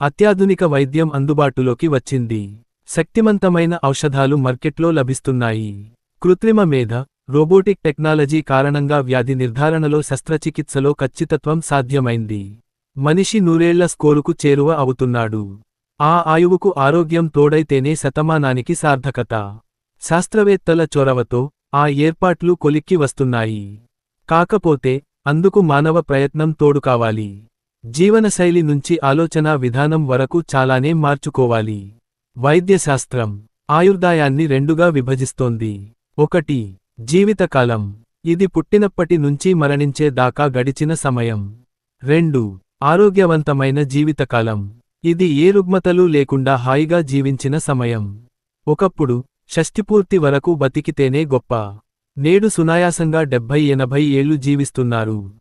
అత్యాధునిక వైద్యం అందుబాటులోకి వచ్చింది. శక్తిమంతమైన ఔషధాలు మార్కెట్లో లభిస్తున్నాయి. కృత్రిమ మేధ రోబోటిక్ టెక్నాలజీ కారణంగా వ్యాధి నిర్ధారణలో శస్త్రచికిత్సలో ఖచ్చితత్వం సాధ్యమైంది. మనిషి నూరేళ్ళ స్కోరుకు చేరువ అవుతున్నాడు. ఆ ఆయువుకు ఆరోగ్యం తోడైతేనే శతమానానికి సార్థకత. శాస్త్రవేత్తల చొరవతో ఆ ఏర్పాట్లు కొలిక్కి వస్తున్నాయి. కాకపోతే అందుకు మానవ ప్రయత్నం తోడు కావాలి. జీవనశైలి నుంచి ఆలోచనా విధానం వరకు చాలానే మార్చుకోవాలి. వైద్యశాస్త్రం ఆయుర్దాయాన్ని రెండుగా విభజిస్తోంది. ఒకటి జీవితకాలం. ఇది పుట్టినప్పటి నుంచి మరణించే దాకా గడిచిన సమయం. రెండు ఆరోగ్యవంతమైన జీవితకాలం. ఇది ఏ రుగ్మతలు లేకుండా హాయిగా జీవించిన సమయం. ఒకప్పుడు షష్టిపూర్తి వరకు బతికితేనే గొప్ప. నేడు సునాయాసంగా డెబ్భై ఎనభై ఏళ్ళు జీవిస్తున్నారు.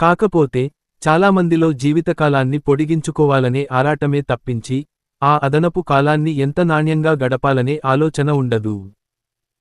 కాకపోతే చాలామందిలో జీవితకాలాన్ని పొడిగించుకోవాలనే ఆరాటమే తప్పించి ఆ అదనపు కాలాన్ని ఎంత నాణ్యంగా గడపాలనే ఆలోచన ఉండదు.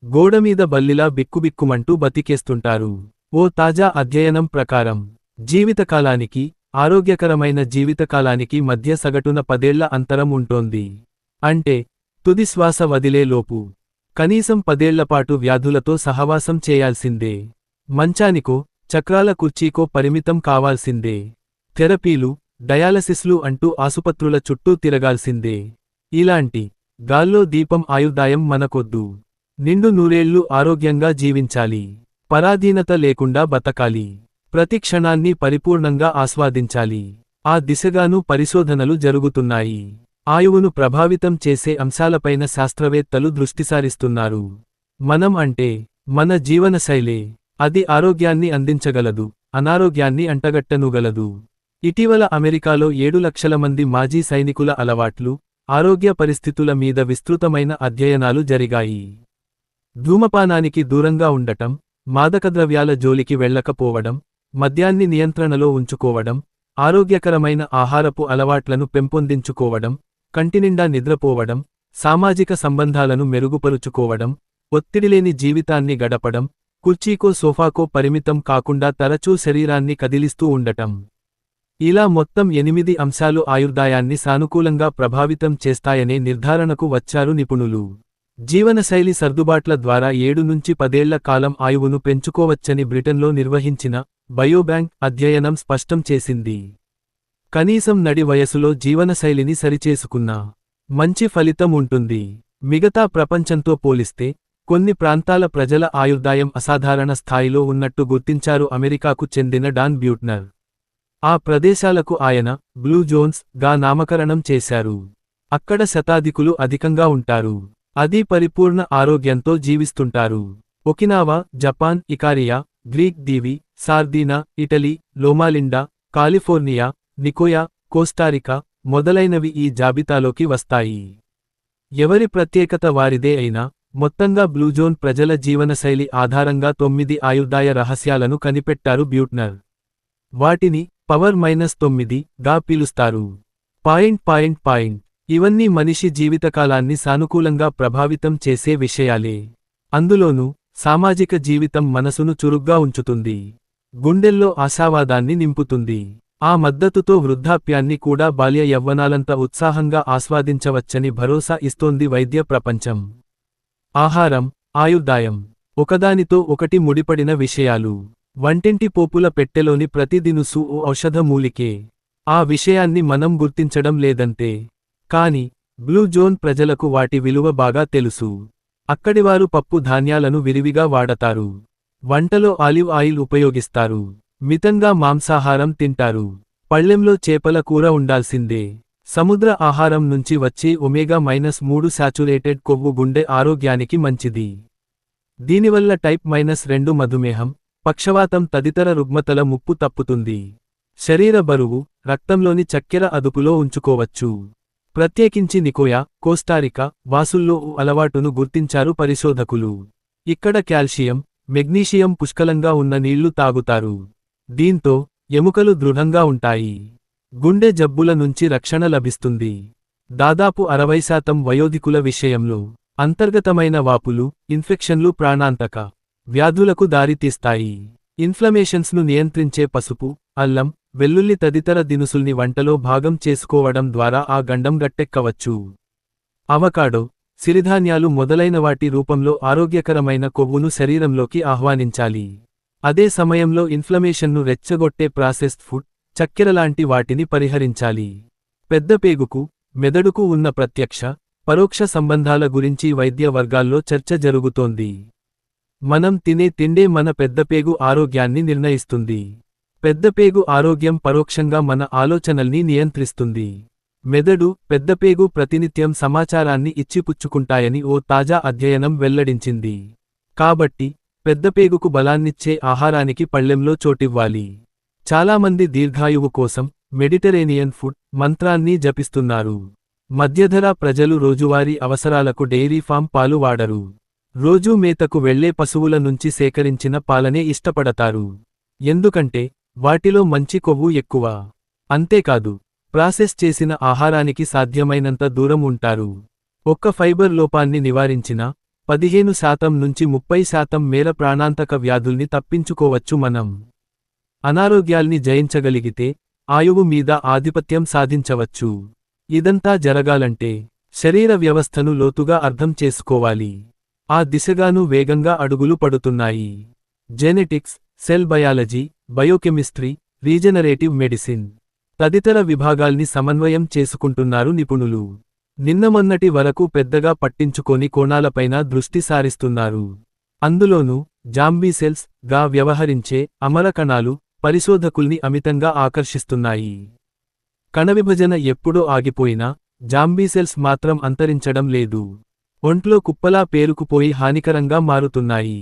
గోడమీద బల్లిలా బిక్కుబిక్కుమంటూ బతికేస్తుంటారు. ఓ తాజా అధ్యయనం ప్రకారం జీవితకాలానికి ఆరోగ్యకరమైన జీవితకాలానికి మధ్య సగటున పదేళ్ళ అంతరం ఉంటోంది. అంటే తుది శ్వాస వదిలేలోపు కనీసం పదేళ్ళపాటు వ్యాధులతో సహవాసం చేయాల్సిందే. మంచానికో చక్రాల కుర్చీకో పరిమితం కావాల్సిందే. థెరపీలు డయాలసిస్లు అంటూ ఆసుపత్రుల చుట్టూ తిరగాల్సిందే. ఇలాంటి గాల్లో దీపం ఆయుర్దాయం మనకొద్దు. నిండు నూరేళ్ళు ఆరోగ్యంగా జీవించాలి. పరాధీనత లేకుండా బతకాలి. ప్రతి క్షణాన్ని పరిపూర్ణంగా ఆస్వాదించాలి. ఆ దిశగానూ పరిశోధనలు జరుగుతున్నాయి. ఆయువును ప్రభావితం చేసే అంశాలపైన శాస్త్రవేత్తలు దృష్టిసారిస్తున్నారు మనం అంటే మన జీవనశైలే. అది ఆరోగ్యాన్ని అందించగలదు అనారోగ్యాన్ని అంటగట్టనుగలదు. ఇటీవల అమెరికాలో ఏడు లక్షల మంది మాజీ సైనికుల అలవాట్లు ఆరోగ్య పరిస్థితుల మీద విస్తృతమైన అధ్యయనాలు జరిగాయి. ధూమపానానికి దూరంగా ఉండటం మాదకద్రవ్యాల జోలికి వెళ్ళకపోవడం మద్యాన్ని నియంత్రణలో ఉంచుకోవడం ఆరోగ్యకరమైన ఆహారపు అలవాట్లను పెంపొందించుకోవడం కంటినిండా నిద్రపోవడం సామాజిక సంబంధాలను మెరుగుపరుచుకోవడం ఒత్తిడిలేని జీవితాన్ని గడపడం కుర్చీకో సోఫాకో పరిమితం కాకుండా తరచూ శరీరాన్ని కదిలిస్తూ ఉండటం. ఇలా మొత్తం ఎనిమిది అంశాలు ఆయుర్దాయాన్ని సానుకూలంగా ప్రభావితం చేస్తాయనే నిర్ధారణకు వచ్చారు నిపుణులు. జీవనశైలి సర్దుబాట్ల ద్వారా ఏడు నుంచి పదేళ్ళ కాలం ఆయువును పెంచుకోవచ్చని బ్రిటన్లో నిర్వహించిన బయోబ్యాంక్ అధ్యయనం స్పష్టం చేసింది. కనీసం నడి వయసులో జీవనశైలిని సరిచేసుకున్నా మంచి ఫలితం ఉంటుంది. మిగతా ప్రపంచంతో పోలిస్తే కొన్ని ప్రాంతాల ప్రజల ఆయుర్దాయం అసాధారణ స్థాయిలో ఉన్నట్టు గుర్తించారు అమెరికాకు చెందిన డాన్ బ్యూట్నర్. ఆ ప్రదేశాలకు ఆయన బ్లూ జోన్స్గా నామకరణం చేశారు. అక్కడ శతాధికులు అధికంగా ఉంటారు. అది పరిపూర్ణ ఆరోగ్యంతో జీవిస్తుంటారు. ఒకినావా జపాన్ ఇకారియా గ్రీక్ దీవి Sardinia Italy Loma Linda California Nicoya Costa Rica మొదలైనవి ఈ జాబితాలోకి వస్తాయి. ఎవరి ప్రత్యేకత వారిదే అయినా మొత్తంగా బ్లూజోన్ ప్రజల జీవనశైలి ఆధారంగా తొమ్మిది ఆయుర్దాయ రహస్యాలను కనిపెట్టారు బ్యూట్నర్. వాటిని పవర్ మైనస్ తొమ్మిది గా పిలుస్తారు. Point point point. ఇవన్నీ మనిషి జీవితకాలాన్ని సానుకూలంగా ప్రభావితం చేసే విషయాలే. అందులోనూ సామాజిక జీవితం మనసును చురుగ్గా ఉంచుతుంది. గుండెల్లో ఆశావాదాన్ని నింపుతుంది. ఆ మద్దతుతో వృద్ధాప్యాన్ని కూడా బాల్య యవ్వనాలంత ఉత్సాహంగా ఆస్వాదించవచ్చని భరోసా ఇస్తోంది వైద్య ప్రపంచం. ఆహారం ఆయుర్దాయం ఒకదానితో ఒకటి ముడిపడిన విషయాలు. వంటింటి పోపుల పెట్టెలోని ప్రతి దినుసు ఓ ఔషధ మూలికే. ఆ విషయాన్ని మనం గుర్తించడం లేదంతే. కాని బ్లూ జోన్ ప్రజలకు వాటి విలువ బాగా తెలుసు. అక్కడివారు పప్పు ధాన్యాలను విరివిగా వాడతారు. వంటలో ఆలివ్ ఆయిల్ ఉపయోగిస్తారు. మితంగా మాంసాహారం తింటారు. పళ్ళెంలో చేపల కూర ఉండాల్సిందే. సముద్ర ఆహారం నుంచి వచ్చే ఒమేగా మైనస్ మూడు శాచురేటెడ్ కొవ్వు గుండె ఆరోగ్యానికి మంచిది. దీనివల్ల టైప్ మైనస్ రెండు మధుమేహం పక్షవాతం తదితర రుగ్మతల ముప్పు తప్పుతుంది. శరీర బరువు రక్తంలోని చక్కెర అదుపులో ఉంచుకోవచ్చు. ప్రత్యేకించి నికోయా కోస్టారికా వాసుల్లో అలవాటును గుర్తించారు పరిశోధకులు. ఇక్కడ కాల్షియం మెగ్నీషియం పుష్కలంగా ఉన్న నీళ్ళు తాగుతారు. దీంతో ఎముకలు దృఢంగా ఉంటాయి. గుండె జబ్బుల నుంచి రక్షణ లభిస్తుంది. దాదాపు అరవై శాతం వయోధికుల విషయంలో అంతర్గతమైన వాపులు ఇన్ఫెక్షన్లు ప్రాణాంతక వ్యాధులకు దారితీస్తాయి. ఇన్ఫ్లమేషన్స్ను నియంత్రించే పసుపు అల్లం వెల్లుల్లి తదితర దినుసుల్ని వంటలో భాగం చేసుకోవడం ద్వారా ఆ గండం గట్టెక్కవచ్చు. అవకాడో సిరిధాన్యాలు మొదలైన వాటి రూపంలో ఆరోగ్యకరమైన కొవ్వును శరీరంలోకి ఆహ్వానించాలి. అదే సమయంలో ఇన్ఫ్లమేషన్ను రెచ్చగొట్టే ప్రాసెస్డ్ ఫుడ్ చక్కెరలాంటి వాటిని పరిహరించాలి. పెద్దపేగుకు మెదడుకు ఉన్న ప్రత్యక్ష పరోక్ష సంబంధాల గురించి వైద్య వర్గాల్లో చర్చ జరుగుతోంది. మనం తినే తిండే మన పెద్దపేగు ఆరోగ్యాన్ని నిర్ణయిస్తుంది. పెద్దపేగు ఆరోగ్యం పరోక్షంగా మన ఆలోచనల్ని నియంత్రిస్తుంది. మెదడు పెద్దపేగు ప్రతినిత్యం సమాచారాన్ని ఇచ్చిపుచ్చుకుంటాయని ఓ తాజా అధ్యయనం వెల్లడించింది. కాబట్టి పెద్దపేగుకు బలాన్నిచ్చే ఆహారానికి పళ్ళెంలో చోటివ్వాలి. చాలామంది దీర్ఘాయువు కోసం మెడిటరేనియన్ ఫుడ్ మంత్రాన్ని జపిస్తున్నారు. మధ్యధరా ప్రజలు రోజువారీ అవసరాలకు డెయిరీ ఫామ్ పాలు వాడరు. రోజూ మేతకు వెళ్ళే పశువుల నుంచి సేకరించిన పాలనే ఇష్టపడతారు. ఎందుకంటే వాటిలో మంచి కొవ్వు ఎక్కువ. అంతేకాదు ప్రాసెస్ చేసిన ఆహారానికి సాధ్యమైనంత దూరం ఉంటారు. ఒక్క ఫైబర్ లోపాన్ని నివారించిన పదిహేను శాతం నుంచి ముప్పై శాతం మేర ప్రాణాంతక వ్యాధుల్ని తప్పించుకోవచ్చు మనం. అనారోగ్యాల్ని జయించగలిగితే ఆయువు మీద ఆధిపత్యం సాధించవచ్చు. ఇదంతా జరగాలంటే శరీర వ్యవస్థను లోతుగా అర్థం చేసుకోవాలి. ఆ దిశగాను వేగంగా అడుగులు పడుతున్నాయి. Genetics cell biology biochemistry regenerative medicine తదితర విభాగాల్ని సమన్వయం చేసుకుంటున్నారు నిపుణులు. నిన్నమొన్నటి వరకు పెద్దగా పట్టించుకోని కోణాలపైన దృష్టి సారిస్తున్నారు. అందులోనూ జాంబీ సెల్స్గా వ్యవహరించే అమరకణాలు పరిశోధకుల్ని అమితంగా ఆకర్షిస్తున్నాయి. కణవిభజన ఎప్పుడో ఆగిపోయినా జాంబీసెల్స్ మాత్రం అంతరించడం లేదు. ఒంట్లో కుప్పలా పేరుకుపోయి హానికరంగా మారుతున్నాయి.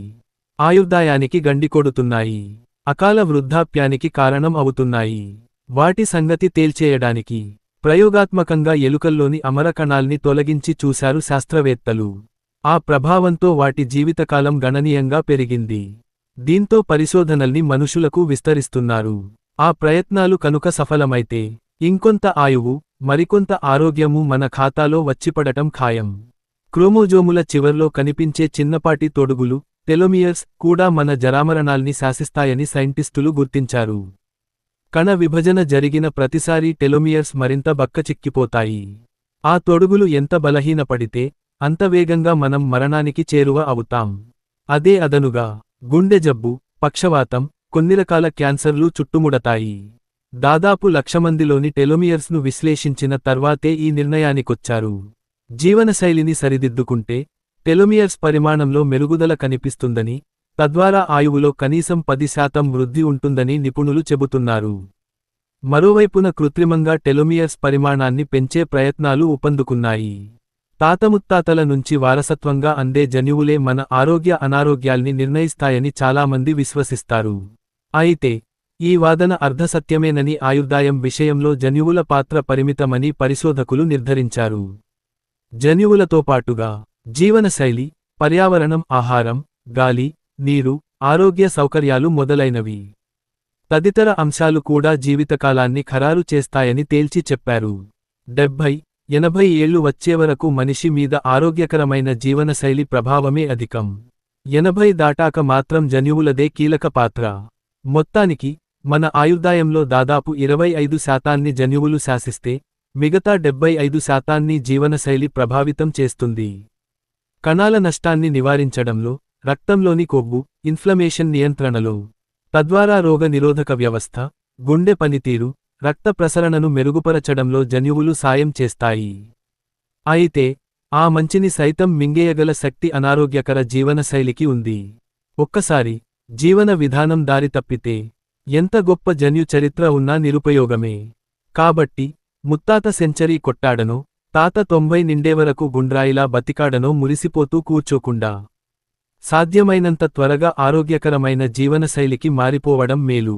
ఆయుర్దాయానికి గండికొడుతున్నాయి అకాల వృద్ధాప్యానికి కారణం అవుతున్నాయి. వాటి సంగతి తేల్చేయడానికి ప్రయోగాత్మకంగా ఎలుకల్లోని అమరకణాల్ని తొలగించి చూశారు శాస్త్రవేత్తలు. ఆ ప్రభావంతో వాటి జీవితకాలం గణనీయంగా పెరిగింది. దీంతో పరిశోధనల్ని మనుషులకు విస్తరిస్తున్నారు. ఆ ప్రయత్నాలు కనుక సఫలమైతే ఇంకొంత ఆయువు మరికొంత ఆరోగ్యము మన ఖాతాలో వచ్చిపడటం ఖాయం. క్రోమోజోముల చివర్లో కనిపించే చిన్నపాటి తొడుగులు టెలోమియర్స్ కూడా మన జరామరణాల్ని శాసిస్తాయని సైంటిస్టులు గుర్తించారు. కణ విభజన జరిగిన ప్రతిసారీ టెలోమియర్స్ మరింత బక్కచిక్కిపోతాయి. ఆ తొడుగులు ఎంత బలహీనపడితే అంత వేగంగా మనం మరణానికి చేరువ అవుతాం. అదే అదనుగా గుండె జబ్బు పక్షవాతం కొన్ని రకాల క్యాన్సర్లు చుట్టుముడతాయి. దాదాపు లక్షమందిలోని టెలోమియర్స్ను విశ్లేషించిన తర్వాతే ఈ నిర్ణయానికొచ్చారు. జీవనశైలిని సరిదిద్దుకుంటే టెలోమియర్స్ పరిమాణంలో మెరుగుదల కనిపిస్తుందని తద్వారా ఆయువులో కనీసం పది శాతం వృద్ధి ఉంటుందని నిపుణులు చెబుతున్నారు. మరోవైపున కృత్రిమంగా టెలోమియర్స్ పరిమాణాన్ని పెంచే ప్రయత్నాలు ఉపందుకున్నాయి తాతముత్తాతల నుంచి వారసత్వంగా అందే జన్యువులే మన ఆరోగ్య అనారోగ్యాల్ని నిర్ణయిస్తాయని చాలామంది విశ్వసిస్తారు. అయితే ఈ వాదన అర్ధసత్యమేనని ఆయుర్దాయం విషయంలో జన్యువుల పాత్ర పరిమితమని పరిశోధకులు నిర్ధరించారు. జన్యువులతో పాటుగా జీవనశైలి పర్యావరణం ఆహారం గాలి నీరు ఆరోగ్య సౌకర్యాలు మొదలైనవి. తదితర అంశాలు కూడా జీవితకాలాన్ని ఖరారు చేస్తాయని తేల్చి చెప్పారు. డెబ్భై ఎనభై ఏళ్ళు వచ్చేవరకు మనిషి మీద ఆరోగ్యకరమైన జీవనశైలి ప్రభావమే అధికం. ఎనభై దాటాక మాత్రం జన్యువులదే కీలక పాత్ర. మొత్తానికి మన ఆయుర్దాయంలో దాదాపు ఇరవై ఐదు శాతాన్ని జన్యువులు శాసిస్తే మిగతా డెబ్బై ఐదు శాతాన్ని జీవనశైలి ప్రభావితం చేస్తుంది. కణాల నష్టాన్ని నివారించడంలో రక్తంలోని కొవ్వు ఇన్ఫ్లమేషన్ నియంత్రణలో తద్వారా రోగ నిరోధక వ్యవస్థ గుండె పనితీరు రక్త ప్రసరణను మెరుగుపరచడంలో జన్యువులు సాయం చేస్తాయి. అయితే ఆ మంచిని సైతం మింగేయగల శక్తి అనారోగ్యకర జీవనశైలికి ఉంది. ఒక్కసారి జీవన విధానం దారి తప్పితే ఎంత గొప్ప జన్యు చరిత్ర ఉన్నా నిరుపయోగమే. కాబట్టి ముత్తాత సెంచరీ కొట్టాడనో తాత తొంభై నిండేవరకు గుండ్రాయిలా బతికాడనో మురిసిపోతూ కూర్చోకుండా సాధ్యమైనంత త్వరగా ఆరోగ్యకరమైన జీవనశైలికి మారిపోవడం మేలు.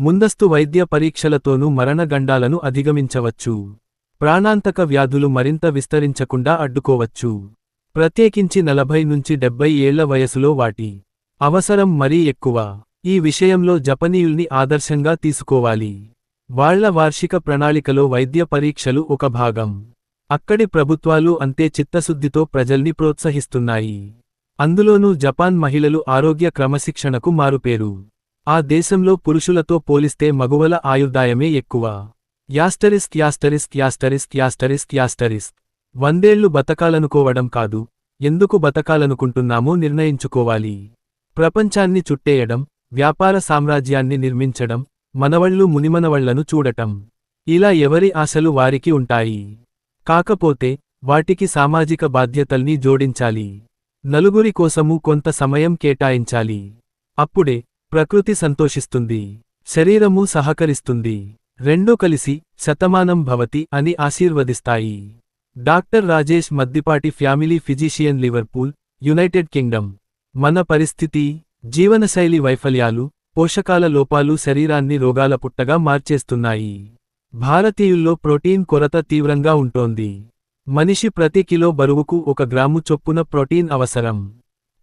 ముందస్తు వైద్య పరీక్షలతోనూ మరణగండాలను అధిగమించవచ్చు. ప్రాణాంతక వ్యాధులు మరింత విస్తరించకుండా అడ్డుకోవచ్చు. ప్రత్యేకించి నలభై నుంచి డెబ్బై ఏళ్ళ వయసులో వాటి అవసరం మరీ ఎక్కువ. ఈ విషయంలో జపనీయుల్ని ఆదర్శంగా తీసుకోవాలి. వాళ్ళ వార్షిక ప్రణాళికలో వైద్య పరీక్షలు ఒక భాగం. అక్కడి ప్రభుత్వాలు అంతే చిత్తశుద్ధితో ప్రజల్ని ప్రోత్సహిస్తున్నాయి. అందులోనూ జపాన్ మహిళలు ఆరోగ్య క్రమశిక్షణకు మారుపేరు. ఆ దేశంలో పురుషులతో పోలిస్తే మగువల ఆయుర్దాయమే ఎక్కువ. Asterisk asterisk asterisk asterisk asterisk. వందేళ్ళు బతకాలనుకోవడం కాదు. ఎందుకు బతకాలనుకుంటున్నామో నిర్ణయించుకోవాలి. ప్రపంచాన్ని చుట్టేయడం వ్యాపార సామ్రాజ్యాన్ని నిర్మించడం మనవళ్ళు మునిమనవళ్ళను చూడటం. ఇలా ఎవరి ఆశలు వారికి ఉంటాయి. కాకపోతే వాటికి సామాజిక బాధ్యతల్ని జోడించాలి. నలుగురి కోసము కొంత సమయం కేటాయించాలి. అప్పుడే ప్రకృతి సంతోషిస్తుంది శరీరము సహకరిస్తుంది. రెండూ కలిసి శతమానం భవతి అని ఆశీర్వదిస్తాయి. Doctor Rajesh Maddipati family physician Liverpool United Kingdom. మన పరిస్థితి జీవనశైలి వైఫల్యాలు పోషకాల లోపాలు శరీరాన్ని రోగాల పుట్టగా మార్చేస్తున్నాయి. భారతీయుల్లో ప్రోటీన్ కొరత తీవ్రంగా ఉంటోంది. మనిషి ప్రతి కిలో బరువుకు ఒక గ్రాము చొప్పున ప్రోటీన్ అవసరం.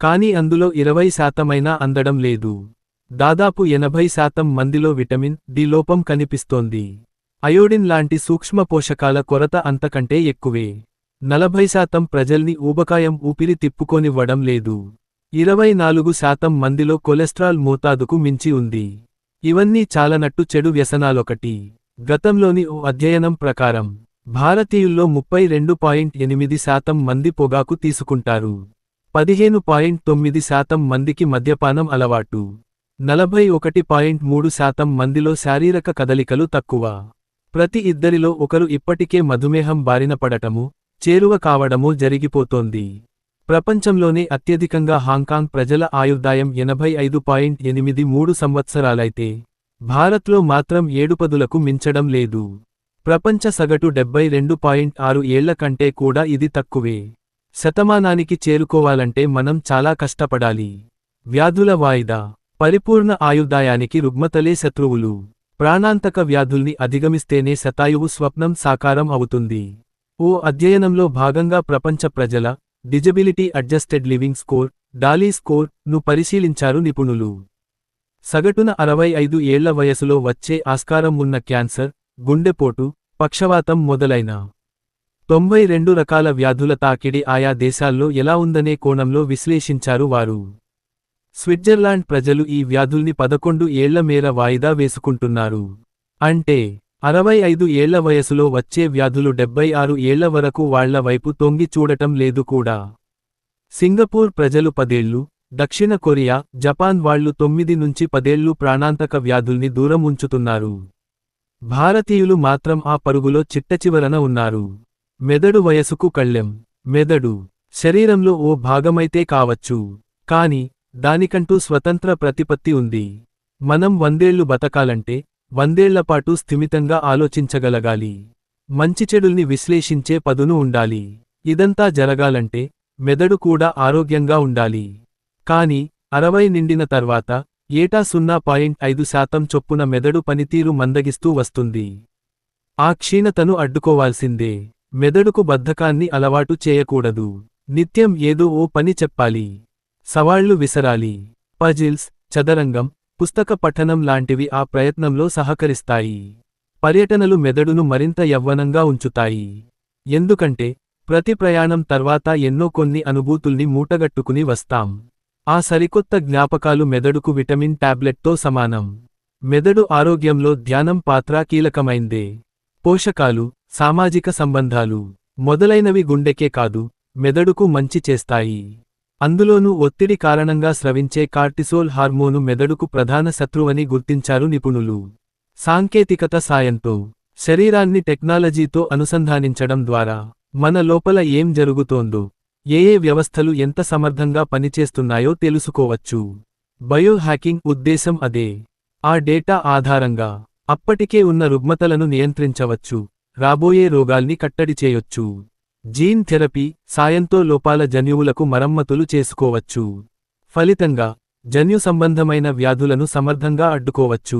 కానీ అందులో ఇరవై శాతమైనా అందడం లేదు. దాదాపు ఎనభై శాతం మందిలో విటమిన్ డి లోపం కనిపిస్తోంది. అయోడిన్ లాంటి సూక్ష్మ పోషకాల కొరత అంతకంటే ఎక్కువే. నలభై శాతం ప్రజల్ని ఊబకాయం ఊపిరి తిప్పుకోనివ్వడం లేదు. ఇరవై నాలుగు శాతం మందిలో కొలెస్ట్రాల్ మోతాదుకు మించి ఉంది. ఇవన్నీ చాలనట్టు చెడు వ్యసనాలొకటి. గతంలోని ఓ అధ్యయనం ప్రకారం భారతీయుల్లో ముప్పై రెండు పాయింట్ ఎనిమిది శాతం మంది పొగాకు తీసుకుంటారు. పదిహేను పాయింట్ తొమ్మిది శాతం మందికి మద్యపానం అలవాటు. నలభై ఒకటి పాయింట్ మూడు శాతం మందిలో శారీరక కదలికలు తక్కువ. ప్రతి ఇద్దరిలో ఒకరు ఇప్పటికే మధుమేహం బారిన పడటము చేరువ కావడమూ జరిగిపోతోంది. ప్రపంచంలోనే అత్యధికంగా హాంకాంగ్ ప్రజల ఆయుర్దాయం ఎనభై ఐదు పాయింట్ ఎనిమిది మూడు సంవత్సరాలైతే భారత్లో మాత్రం ఏడుపదులకు మించడం లేదు. ప్రపంచ సగటు డెబ్బై రెండు పాయింట్ ఆరు ఏళ్ళ కంటే కూడా ఇది తక్కువే. శతమానానికి చేరుకోవాలంటే మనం చాలా కష్టపడాలి. వ్యాధుల వాయిదా. పరిపూర్ణ ఆయుర్దాయానికి రుగ్మతలే శత్రువులు. ప్రాణాంతక వ్యాధుల్ని అధిగమిస్తేనే శతాయువు స్వప్నం సాకారం అవుతుంది. ఓ అధ్యయనంలో భాగంగా ప్రపంచ ప్రజల disability adjusted living score DALY స్కోర్ను పరిశీలించారు నిపుణులు. సగటున అరవై ఐదు ఏళ్ళ వయసులో వచ్చే ఆస్కారం ఉన్న క్యాన్సర్ గుండెపోటు పక్షవాతం మొదలైన తొంభై రెండు రకాల వ్యాధుల తాకిడి ఆయా దేశాల్లో ఎలా ఉందనే కోణంలో విశ్లేషించారు వారు. స్విట్జర్లాండ్ ప్రజలు ఈ వ్యాధుల్ని పదకొండు ఏళ్ళ మేర వాయిదా వేసుకుంటున్నారు. అంటే అరవై ఐదు ఏళ్ళ వయసులో వచ్చే వ్యాధులు డెబ్బై ఆరు ఏళ్ళ వరకు వాళ్ళ వైపు తొంగి చూడటం లేదు కూడా. సింగపూర్ ప్రజలు పదేళ్ళు దక్షిణ కొరియా జపాన్ వాళ్ళు తొమ్మిది నుంచి పదేళ్ళు ప్రాణాంతక వ్యాధుల్ని దూరం ఉంచుతున్నారు. భారతీయులు మాత్రం ఆ పరుగులో చిట్టచివరన ఉన్నారు. మెదడు వయసుకు కళ్ళెం. మెదడు శరీరంలో ఓ భాగమైతే కావచ్చు. కాని దానికంటూ స్వతంత్ర ప్రతిపత్తి ఉంది. మనం వందేళ్ళు బతకాలంటే వందేళ్ళపాటు స్థిమితంగా ఆలోచించగలగాలి. మంచి చెడుల్ని విశ్లేషించే పదును ఉండాలి. ఇదంతా జరగాలంటే మెదడు కూడా ఆరోగ్యంగా ఉండాలి. కాని అరవై నిండిన తర్వాత ఏటా సున్నా పాయింట్ ఐదు శాతం చొప్పున మెదడు పనితీరు మందగిస్తూ వస్తుంది. ఆ క్షీణతను అడ్డుకోవాల్సిందే. మెదడుకు బద్ధకాన్ని అలవాటు చేయకూడదు. నిత్యం ఏదో ఓ పని చెప్పాలి. సవాళ్ళు విసరాలి. పజిల్స్ చదరంగం పుస్తక పఠనం లాంటివి ఆ ప్రయత్నంలో సహకరిస్తాయి. పర్యటనలు మెదడును మరింత యవ్వనంగా ఉంచుతాయి. ఎందుకంటే ప్రతి ప్రయాణం తర్వాత ఎన్నో కొన్ని అనుభూతుల్ని మూటగట్టుకుని వస్తాం. ఆ సరికొత్త జ్ఞాపకాలు మెదడుకు విటమిన్ టాబ్లెట్తో సమానం. మెదడు ఆరోగ్యంలో ధ్యానం పాత్ర కీలకమైందే. పోషకాలు సామాజిక సంబంధాలు మొదలైనవి గుండెకే కాదు మెదడుకు మంచి చేస్తాయి. అందులోనూ ఒత్తిడి కారణంగా స్రవించే కార్టిసోల్ హార్మోను మెదడుకు ప్రధాన శత్రువని గుర్తించారు నిపుణులు. సాంకేతికత సాయంతో శరీరాన్ని టెక్నాలజీతో అనుసంధానించడం ద్వారా మన లోపల ఏం జరుగుతోందో ఏ ఏ వ్యవస్థలు ఎంత సమర్థంగా పనిచేస్తున్నాయో తెలుసుకోవచ్చు. బయో హ్యాకింగ్ ఉద్దేశం అదే. ఆ డేటా ఆధారంగా అప్పటికే ఉన్న రుగ్మతలను నియంత్రించవచ్చు రాబోయే రోగాల్ని కట్టడి చేయొచ్చు. జీన్ థెరపీ సాయంతో లోపాల జన్యువులకు మరమ్మతులు చేసుకోవచ్చు. ఫలితంగా జన్యు సంబంధమైన వ్యాధులను సమర్థంగా అడ్డుకోవచ్చు.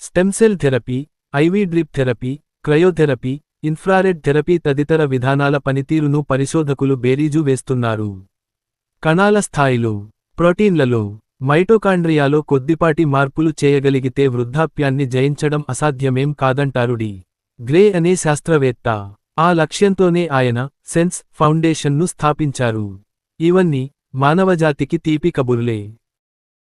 Stem cell therapy IV drip therapy cryotherapy infrared therapy తదితర విధానాల పనితీరును పరిశోధకులు బేరీజు వేస్తున్నారు. కణాల స్థాయిలో ప్రోటీన్లలో మైటోకాండ్రియాలో కొద్దిపాటి మార్పులు చేయగలిగితే వృద్ధాప్యాన్ని జయించడం అసాధ్యమేం కాదంటారుడి. గ్రే అనే శాస్త్రవేత్త ఆ లక్ష్యంతోనే ఆయన సెన్స్ ఫౌండేషన్ను స్థాపించారు. ఇవన్నీ మానవజాతికి తీపి కబురులే.